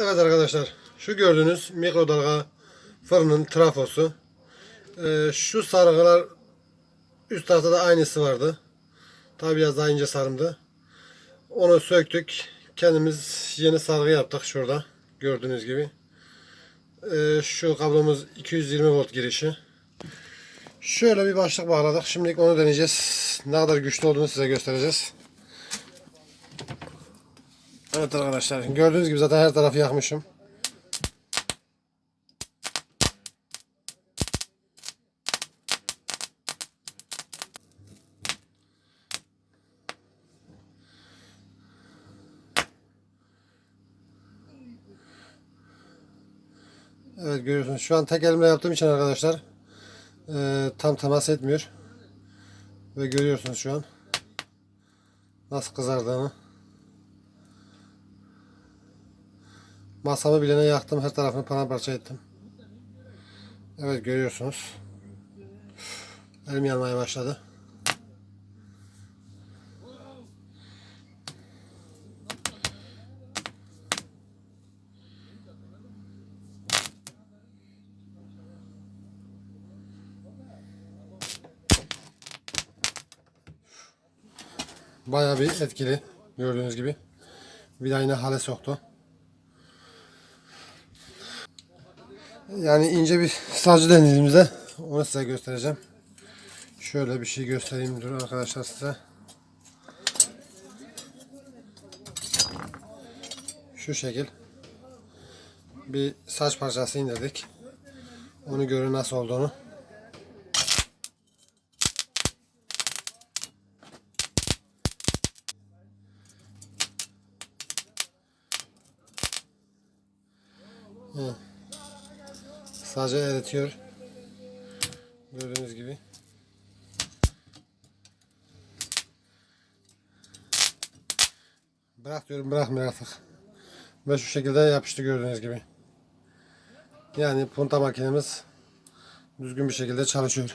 Evet arkadaşlar şu gördüğünüz mikrodalga fırının trafosu. Ee, şu sargılar üst tarafta da aynısı vardı. Tabi biraz daha ince sarımdı. Onu söktük. Kendimiz yeni sargı yaptık şurada. Gördüğünüz gibi. Ee, şu kablomuz 220 volt girişi. Şöyle bir başlık bağladık. Şimdilik onu deneyeceğiz. Ne kadar güçlü olduğunu size göstereceğiz. Evet arkadaşlar gördüğünüz gibi zaten her tarafı yakmışım. Evet görüyorsunuz şu an tek elimle yaptığım için arkadaşlar eee, tam temas etmiyor. Ve görüyorsunuz şu an nasıl kızardığını. Masamı bilene yaktım. Her tarafını paramparça ettim. Evet görüyorsunuz. Elim yanmaya başladı. Bayağı bir etkili. Gördüğünüz gibi. Bir daha hale soktu. Yani ince bir sacı denediğimizde onu size göstereceğim. Şöyle bir şey göstereyim dur arkadaşlar size. Şu şekil bir saç parçası indirdik. Onu görün nasıl olduğunu. Sadece eritiyor. Gördüğünüz gibi. Bırak diyorum bırakmıyor artık. Ve şu şekilde yapıştı gördüğünüz gibi. Yani punta makinemiz düzgün bir şekilde çalışıyor.